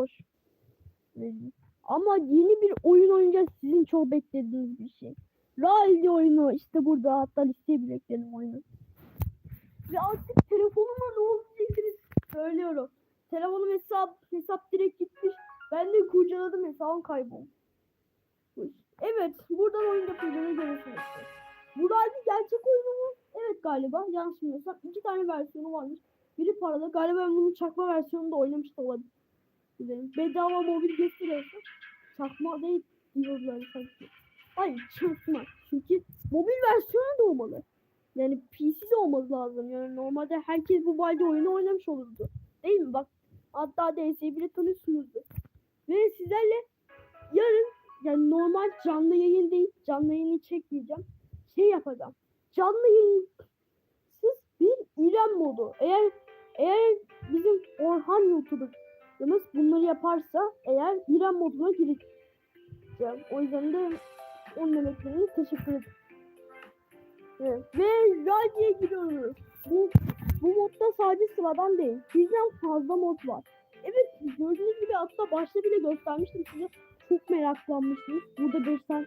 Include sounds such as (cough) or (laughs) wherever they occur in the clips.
boş. verin. Ama yeni bir oyun oynayacağız. Sizin çok beklediğiniz bir şey. Rally oyunu işte burada hatta listeye bile ekledim oyunu. Ve artık telefonuma ne oldu. Söylüyorum. Telefonum hesap hesap direkt gitmiş. Ben de kurcaladım hesabım kaybolmuş. Evet buradan oyun yapıldığını görürsünüz. Bu Rally gerçek oyunu mu? Evet galiba. Yanlış bilmiyorsam. iki tane versiyonu varmış. Biri paralı. Galiba ben bunun çakma versiyonunda oynamış da olabilirim. Bedava mobil gösteriyorsa çakma değil diyorlar sanki. Hayır çakma. Çünkü mobil versiyonu da olmalı. Yani PC de olması lazım. Yani normalde herkes bu balde oyunu oynamış olurdu. Değil mi? Bak hatta DS'yi bile tanıyorsunuzdur. Ve sizlerle yarın yani normal canlı yayın değil canlı yayını çekmeyeceğim. Şey yapacağım. Canlı yayınsız bir İrem modu. Eğer eğer bizim Orhan YouTuber'ımız bunları yaparsa eğer İrem moduna gireceğim. O yüzden de onun emeklerine teşekkür ederim. Evet. Ve Radi'ye giriyoruz. Bu, bu modda sadece sıradan değil. Bizden fazla mod var. Evet gördüğünüz gibi hatta başta bile göstermiştim size. Çok meraklanmıştınız. Burada 5 tane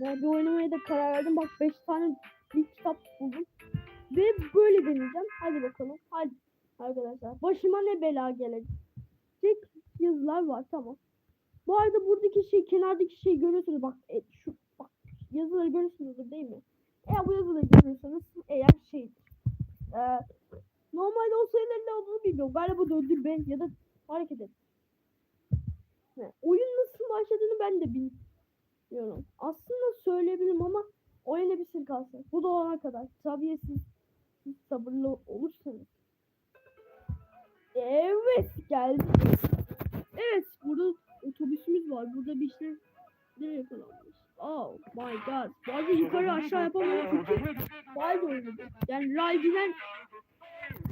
yani bir oynamaya da karar verdim. Bak 5 tane bir kitap buldum. Ve böyle deneyeceğim. Hadi bakalım. Hadi arkadaşlar. Başıma ne bela gelecek yazılar var tamam. Bu arada buradaki şey kenardaki şey görüyorsunuz bak e, şu bak yazıları görüyorsunuz değil mi? Eğer bu yazıları görüyorsanız eğer şeydir. Ee, normalde o sayıların ne olduğunu bilmiyorum. Galiba döndür be ya da hareket et. Ne? Oyun nasıl başladığını ben de bilmiyorum. Aslında söyleyebilirim ama oyuna bir kalsın. Bu da olana kadar. Tabii siz sabırlı olursanız. Evet geldi. Evet burada otobüsümüz var. Burada bir şey ne yakalanmış. Oh my god. Bazı yukarı aşağı yapamıyorum Wild oynadı. Yani Raydi'den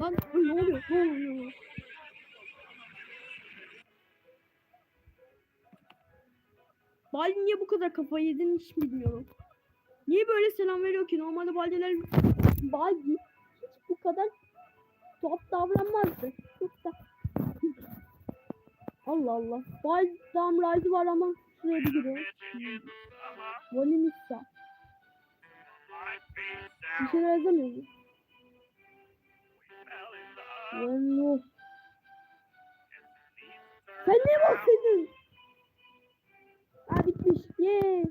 Lan ay, ne oluyor? Ne oluyor? Baldi niye bu kadar kafayı yedin hiç bilmiyorum. Niye böyle selam veriyor ki? Normalde Baldi'ler Baldi hiç bu kadar tuhaf davranmazdı. Da Allah Allah. Baldam Raydi var ama şuraya bir giriyor. Volimissa. Bir şey yazamıyor mu? Vano. Sen ne bahsediyorsun? Ha bitmiş. Yeee.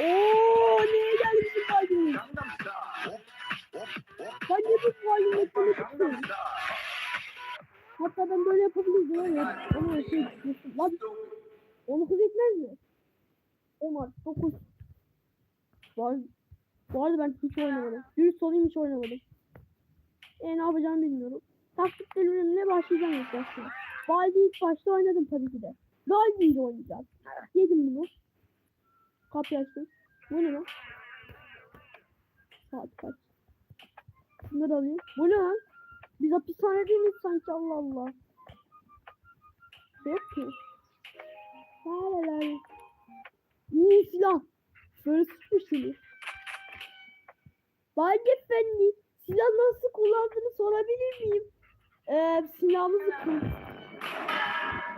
Oo neye geldi bizim Baldi'nin? Ben de bu ekmeğini tutuyorum. Hatta ben böyle yapabilirim mi? Ama şey, lan onu kız etmez mi? 10 artı 9. Var, bu arada ben hiç oynamadım. Dürüst olayım hiç oynamadım. E ne yapacağımı bilmiyorum. Taktiklerimle başlayacağım ilk başta. Baldi ilk başta oynadım tabii ki de. Baldi ile oynayacağım. Yedim bunu. Kapıyı açtım. Bu ne lan? Saat kaç? Bunları alayım. Bu ne lan? Biz hapishanede miyiz sanki Allah Allah. Yok ki. La. İyi silah. Böyle sıkmış seni. Bak efendi. Silah nasıl kullandığını sorabilir miyim? Eee silahımızı kır.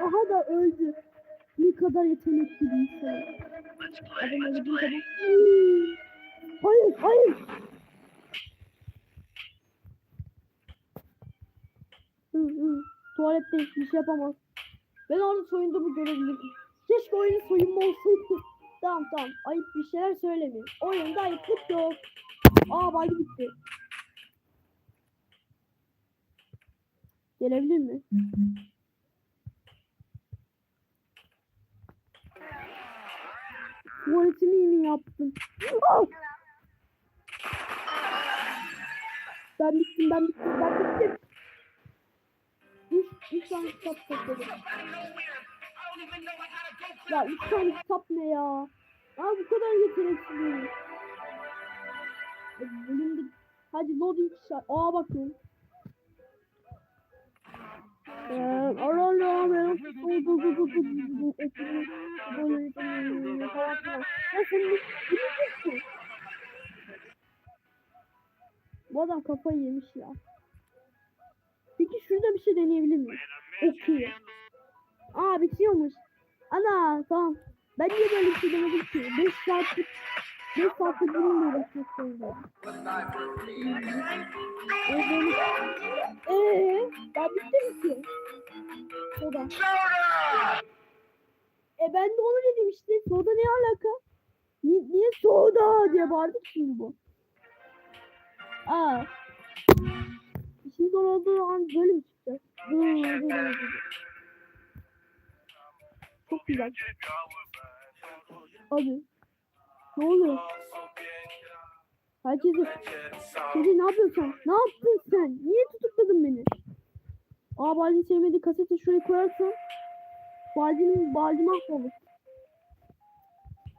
Aha da öldü. Ne kadar yetenekli bir insan. Adam. Hmm. Hayır hayır. Tuvalette hiçbir şey yapamaz. Ben onu soyunduğumu görebilirdim. Keşke oyunun soyunma olsaydı. tamam tamam. Ayıp bir şeyler söylemiyorum. Oyunda ayıplık yok. Aa bagi bitti. Gelebilir mi? Tuvaletimi mi yaptım? Ah! Ben bittim ben bittim ben bittim. Üç tane kitap topladım. Ya üç tane kitap ne ya? Ya bu kadar yeteneksizim. Bölümde... Hadi loading şart. Aa bakın. Bu adam kafayı yemiş ya. Peki şurada bir şey deneyebilir miyim? okuyor. Aa bitiyormuş. Ana tamam. Ben niye böyle bir şey demedim ki? 5 saatlik 5 saatlik bununla uğraşmak zorundayım. Evet. Eee ben bittim ki. Soda. E ben de onu dedim işte. Soda ne alaka? Ni- niye soda diye bağırdık şimdi bu. Aa. Zor olduğu an böyle mi çıkacak? Çok güzel. Hadi. Ne oluyor? Herkese... Kedi ne yapıyorsun? Ne yaptın sen? Niye tutukladın beni? Aa Baldi'nin sevmediği kaseti şuraya koyarsan Baldi'nin Baldi mahvolur.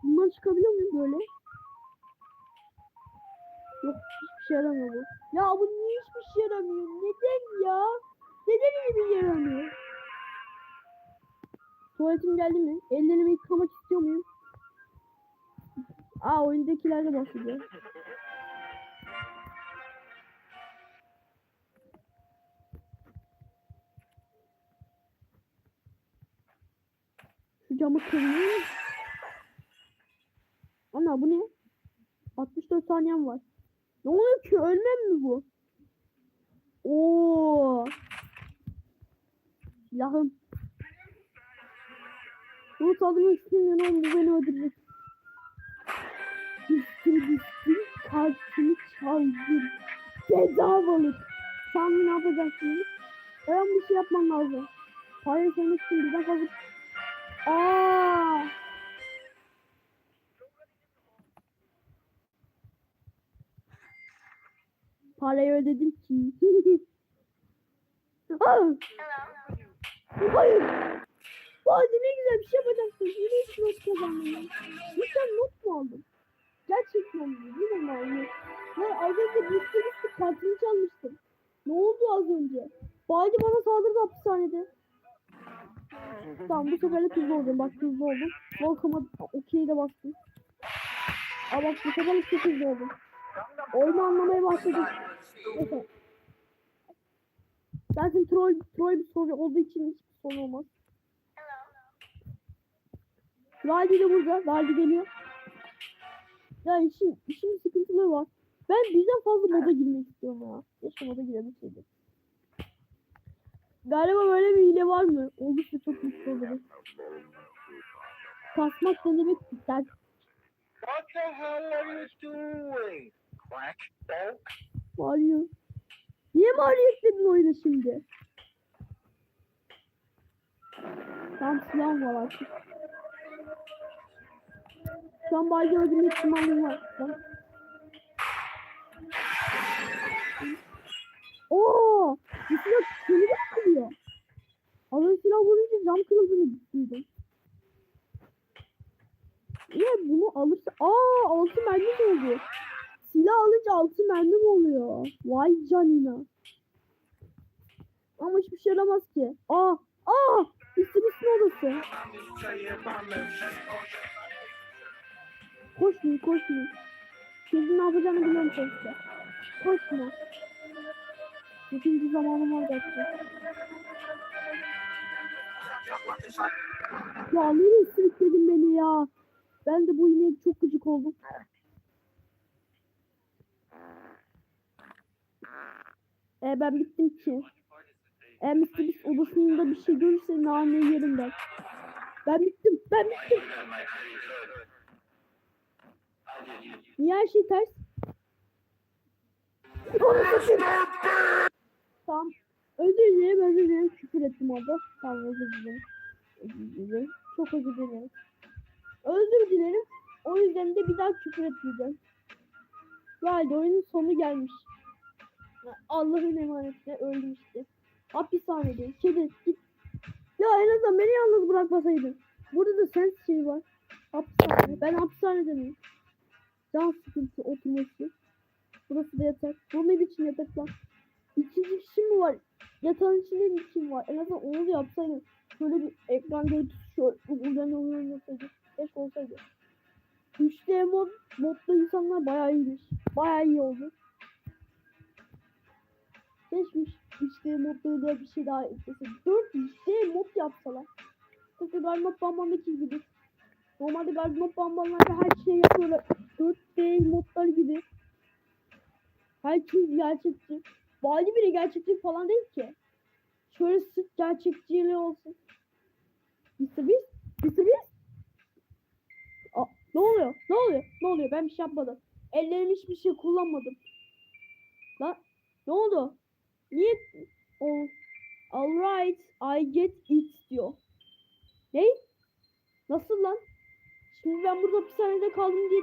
Bundan çıkabiliyor muyum böyle? Yok hiçbir şey yaramıyor bu. Ya bu niye hiçbir şey yaramıyor? Neden ya? Neden hiçbir şey yaramıyor? Tuvaletim geldi mi? Ellerimi yıkamak istiyor muyum? Aa oyundakiler de bahsediyor. Şu camı kırayım. Ana bu ne? 64 saniyem var. Ne oluyor ki? Ölmem mi bu? Oo. Silahım. Bunu saldırmak istemiyorum oğlum bu beni öldürecek. Düştüm düştüm kalbimi çaldım. Ceza balık. Sen ne yapacaksın? Ben bir şey yapmam lazım. Parayı sevmek için birden fazla... Aa! Parayı ödedim ki. Aa! (laughs) Hayır. Hadi ne güzel bir şey yapacaksın. Yine hiç not kazanmadın. Lütfen not mu aldın? Gerçekten mi? Yine mi aldın? Ya az önce bir sürü kartını çalmıştım. Ne oldu az önce? Baldi bana saldırdı hapishanede. Tamam bu seferlik hızlı olacağım. Bak hızlı oldum. Welcome'a okey'e de bastım. Aa bak bu seferlik çok hızlı oldum. Oyunu anlamaya başladım. Neyse. Zaten troll, troll bir soru olduğu için hiçbir sorun olmaz. Valdi de burada. Valdi geliyor. Ya işin, işin sıkıntıları var. Ben birden fazla moda girmek istiyorum ya. Keşke moda girebilseydim. Galiba böyle bir hile var mı? Olursa çok mutlu olurum. Kasmak ne demek ister? What the hell are you doing? Mario. Niye Mario ekledin oyuna şimdi? Tam silahım var artık. Şu an Baldi öldürme ihtimalim var. Lan. Oo! Bu silah seni de kırıyor. Az önce silah vurunca cam kırıldığını duydum. Niye bunu alırsa... Aa! Altı mermi mi oldu? Silah alınca altı mermi mi oluyor? Vay canına. Ama hiçbir şey yaramaz ki. Aa! Aa! İstiris'in odası. Koşmayın koşmayın. Sizin ne yapacağını biliyorum sonuçta. Koşma. İkinci zamanım olacaktı. Ya nereye sürükledin beni ya? Ben de bu ineğe çok gıcık oldum. E ben bittim ki. Eğer Mr. Beast odasında bir şey görürse nane yerim ben. Ben bittim. Ben bittim. Niye her şey ters? Tamam. Özür dilerim, özür dilerim. Küfür ettim orada. Tamam, özür dilerim. Özür dilerim. Çok özür dilerim. Özür dilerim. O yüzden de bir daha küfür etmeyeceğim. Yani oyunun sonu gelmiş. Allah'ın emanetine öldüm işte. Hapishanedeyim. Kedi git. Ya en azından beni yalnız bırakmasaydın. Burada da sen şey var. Hapishane. Ben hapishanede miyim? Can sıkıntı oturması. Burası da yatak. Bu ne biçim yatak lan? İkinci kişi mi var? Yatağın içinde bir kim var? En azından onu da yapsaydın. Şöyle bir ekran görüntüsü şöyle üzerine oyun yapsaydı. Keşke olsaydı. 3D mod, modda insanlar bayağı iyiymiş. Bayağı iyi oldu. Geçmiş. 3D modlarıyla bir şey daha eklese. 4 3D mod yapsalar. Tıpkı Garmop Bamban'daki gibi. Normalde Garmop Bamban'larda her şey yapıyorlar. 4D modlar gibi. Herkes gerçekçi. Bali bile gerçekçi falan değil ki. Şöyle sırf gerçekçiliği olsun. Mr. Beast? Mr. Beast? Ne oluyor? Ne oluyor? Ne oluyor? Ben bir şey yapmadım. Ellerim hiçbir şey kullanmadım. Lan ne oldu? Niye? Oh, alright, I get it diyor. Ne? Nasıl lan? Şimdi ben burada hapishanede kaldım diye.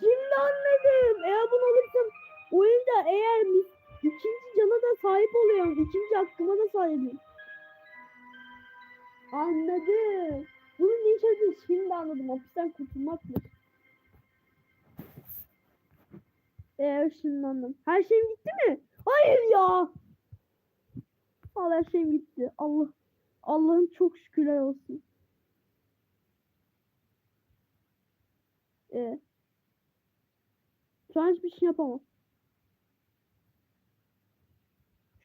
Şimdi anladım. Eğer bunu alırsam oyunda eğer ikinci cana da sahip oluyorum. ikinci hakkıma da sahibim. Anladım. Ne işe yaradığını şimdi anladım. Hapisten kurtulmak mı? Eee ışınlandım. Her şeyim gitti mi? Hayır ya. Al her şeyim gitti. Allah. Allah'ım çok şükürler olsun. Ee, şu an hiçbir şey yapamam.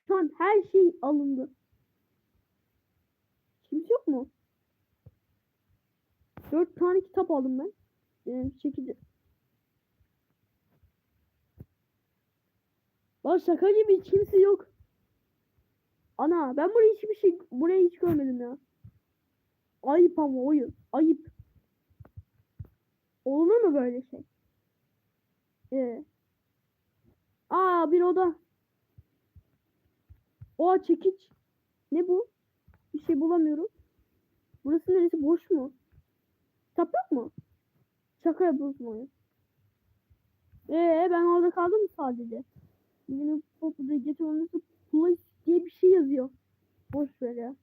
Şu an her şey alındı. Kimse yok mu? Dört tane kitap aldım ben. Ee, şekilde. Lan şaka gibi hiç kimse yok. Ana ben burayı hiçbir şey burayı hiç görmedim ya. Ayıp ama oyun. Ayıp. Olur mu böyle şey? Ee. Aa bir oda. Oha çekiç. Ne bu? Bir şey bulamıyorum. Burası neresi? Boş mu? Kitap yok mu? Şaka yapıyorsun oyun. Ee ben orada kaldım sadece? Yine topu da getirmesi place diye bir şey yazıyor. Boş ver ya.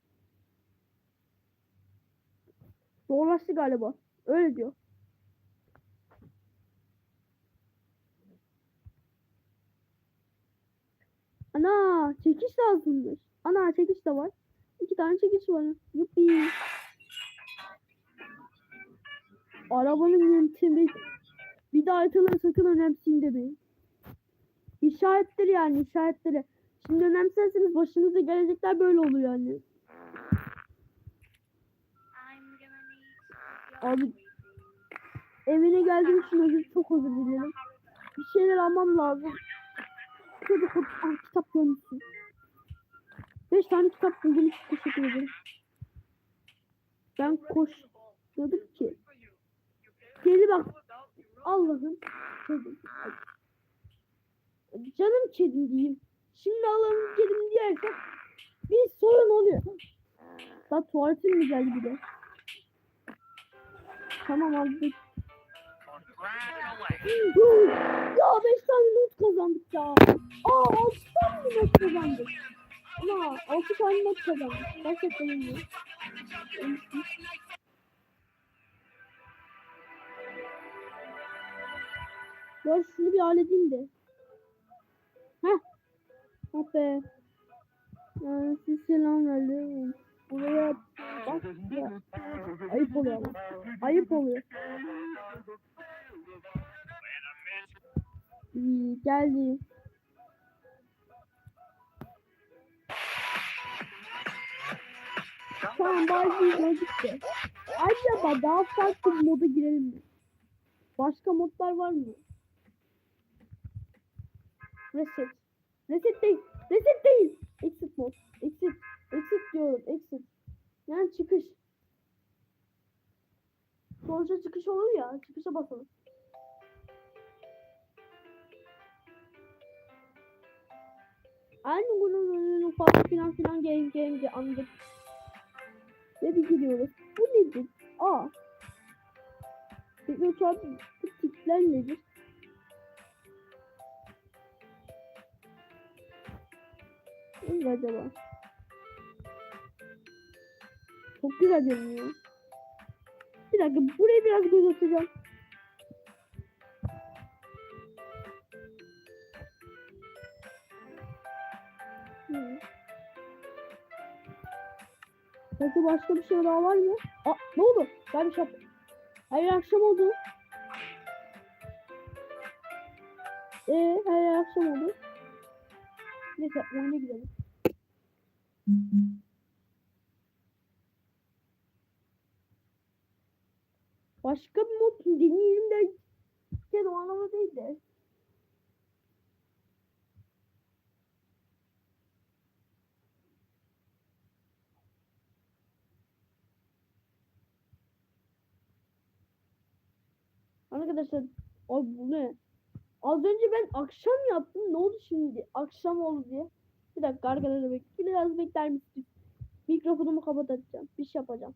Zorlaştı galiba. Öyle diyor. Ana çekiç lazımmış. Ana çekiç de var. İki tane çekiç var. Yuppi. Arabanın yöntemi. Bir de haritaları sakın önemseyin demeyin. İşaretleri yani işaretleri. Şimdi önemserseniz başınıza gelecekler böyle oluyor yani. Abi evine geldiğim için özür çok özür dilerim. Bir şeyler almam lazım. Kap- ah, kitap görmüşsün. Beş tane kitap buldum. Teşekkür ederim. Ben koşuyordum ki. Kedi bak. Allah'ım. Kedim. Canım kedim diyeyim. Şimdi Allah'ım kedim diyersen bir sorun oluyor. Daha tuvaletim mi geldi bir de? Tamam aldık. ya 5 tane not kazandık ya. Aa 6 tane not kazandık. Ama 6 tane not kazandık. Gerçekten iyi. Ya şunu bir halledeyim de. Heh. Ah be. Yani siz selam verdi. Buraya bak ya. Ayıp oluyor. Ayıp oluyor. İyi geldi. Tamam bazı gitti. Acaba daha farklı bir moda girelim mi? Başka modlar var mı? Reset. Reset değil. Reset değil. Exit mod. Exit. Exit diyorum. Exit. Yani çıkış. Sonuçta çıkış olur ya. Çıkışa basalım. Aynı bunun fazla filan filan game game game anladık. Ve bir gidiyoruz. Bu nedir? Aa. Uçağın bu tipler nedir? Ne acaba? Çok güzel görünüyor. Bir dakika buraya biraz göz atacağım. Hmm. Peki başka bir şey daha var mı? Aa ne oldu? Ben bir şey. Hayır akşam oldu. Ee hayır akşam oldu. Neyse oyuna girelim. Başka bir mod deneyelim de işte o anlamda değil de. Arkadaşlar bu ne? Az önce ben akşam yaptım. Ne oldu şimdi? Akşam oldu diye. Bir dakika arkadaşlar bek biraz bekler misiniz? Mikrofonumu kapatacağım. Bir şey yapacağım.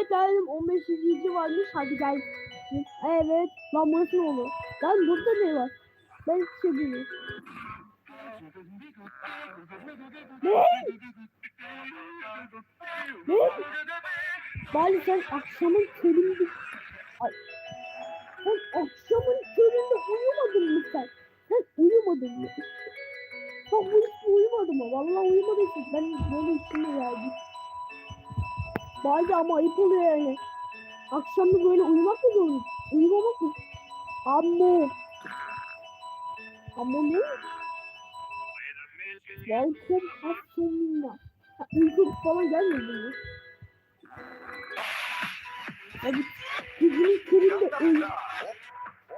Evet geldim 15 izleyici varmış hadi gel. Evet lan burası ne olur? Lan burada ne var? Ben hiç şey bilmiyorum. Ne? Ne? Bari sen akşamın köründe... Ay. Sen akşamın köründe uyumadın mı sen? Sen uyumadın mı? Bak bu hiç uyumadı mı? Vallahi uyumadıysa ben böyle içime geldi. Bari ama ayıp oluyor yani. Akşam da böyle uyumak mı zorunda? Uyumamak mı? Ammo. Ammo ne? Welcome Hasselina. Ha, uyku falan gelmedi mi? Abi gözünün köründe öl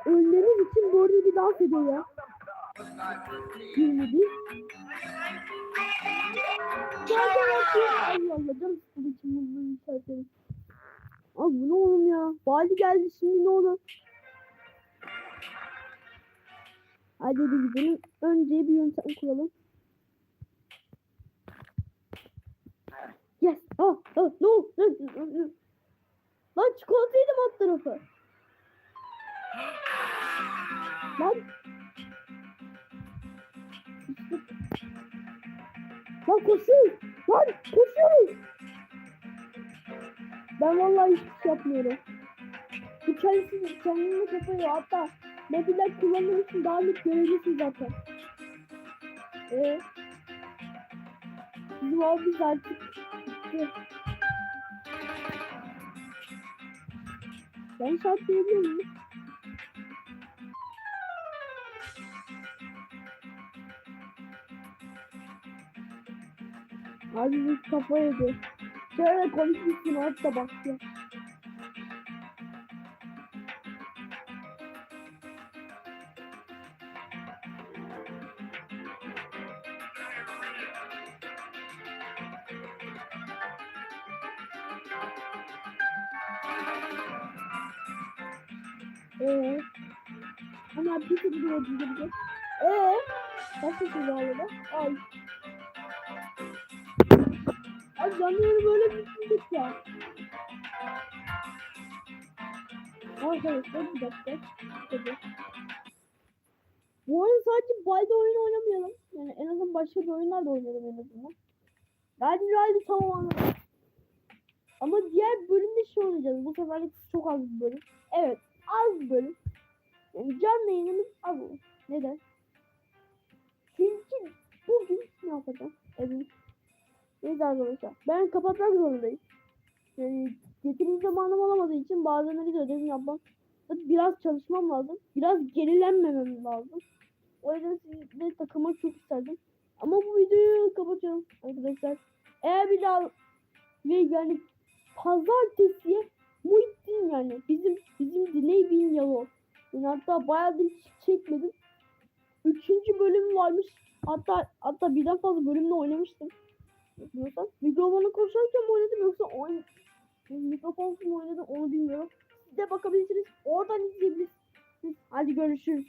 ölmemiz için bu arada bir dans ediyor ya. Girmedi. Yükseltelim. Abi bu ne oğlum ya? Vali geldi şimdi ne olur? Hadi hadi gidelim. Önce bir yöntem kuralım. Yes. Ah, ah, no. Lan çikolataydım alt tarafı. Lan. Lan koşuyoruz. Lan koşuyoruz. Ben vallahi hiçbir şey yapmıyorum. Bu kendisi kendini kapıyor. Hatta mobiler kullanmak için daha net görebilirsin zaten. Ee, bizim abimiz artık bitti. Ben şart diyebilir miyim? Abi biz kafa yedi. Şöyle konuşmuşsun hatta bak ya. Ee, ama bir türlü de ödeyecek. Ee, nasıl şöyle alalım? Ay. Ay canları böyle düşündük ya. Arkadaşlar bir dakika. Tabii. Bu oyun sadece Balde oyunu oynamayalım. Yani en azından başka bir oyunlar da oynayalım en azından. Ben Riley tamam anladım. Ama diğer bölümde şey oynayacağız. Bu sefer çok az bir bölüm. Evet az bir bölüm. Yani canlı yayınımız az olur. Neden? Çünkü bugün ne yapacağım? Evet. Neyse arkadaşlar. Ben kapatmak zorundayım. Yani yeterince zamanım olamadığı için bazenleri de ödevimi yapmam. Biraz çalışmam lazım. Biraz gerilenmemem lazım. O yüzden sizle takılmak çok isterdim. Ama bu videoyu kapatıyorum arkadaşlar. Eğer bir daha ve yani pazartesiye Muhittin yani bizim bizim Diney bin yalı. Yani hatta bayağıdır hiç çekmedim. Üçüncü bölüm varmış. Hatta hatta birden fazla bölümde oynamıştım. Bilmiyorsan. Mikrofonu konuşarken mi oynadım yoksa oyun mikrofonsuz mu oynadım onu bilmiyorum. Siz de bakabilirsiniz. Oradan izleyebilirsiniz. Hadi görüşürüz.